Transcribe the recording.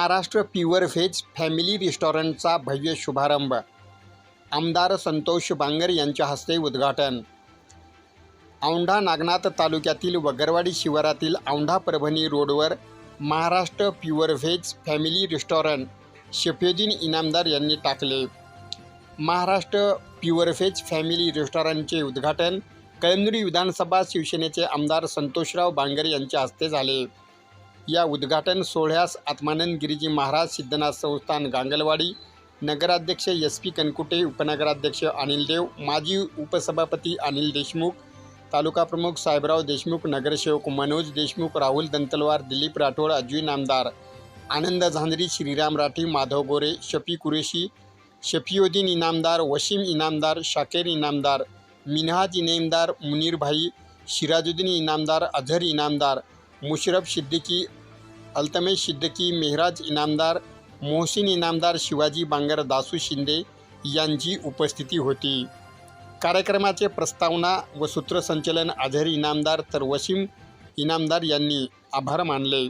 Maharashtra pure veg family रेस्टॉरंटचा भव्य शुभारंभ. आमदार संतोष बांगर यांच्या हस्ते उद्घाटन. औंढा नागनाथ तालुक्यातील वगरवाडी शिवारातील औंढा परभणी रोडवर Maharashtra pure veg family restaurant Shafiuddin Inamdar यांनी टाकले. महाराष्ट्र प्युअर व्हेज फॅमिली रेस्टॉरंटचे उद्घाटन कळमनुरी विधानसभा शिवसेनेचे आमदार संतोषराव बांगर यांच्या हस्ते झाले. या उद्घाटन सोहळ्यास आत्मानंद गिरीजी महाराज सिद्धनाथ संस्थान गांगलवाडी नगराध्यक्ष एस पी कनकुटे उपनगराध्यक्ष अनिल देव माजी उपसभापती अनिल देशमुख तालुका प्रमुख साहेबराव देशमुख नगरसेवक मनोज देशमुख राहुल दंतलवार दिलीप राठोड अजवी नामदार आनंद झांजरी श्रीराम राठी माधव गोरे शफी कुरेशी शफीउद्दीन इनामदार वशीम इनामदार शाकेर इनामदार मिनहाज इनामदार मुनीरभाई शिराजुद्दीन इनामदार अझर इनामदार मुशरफ सिद्दीकी अल्तमेश सिद्दकी मेहराज इनामदार मोहसिन इनामदार शिवाजी बांगर दासू शिंदे यांची उपस्थिती होती. कार्यक्रमाचे प्रस्तावना व सूत्रसंचलन अझर इनामदार तर वसीम इनामदार यांनी आभार मानले.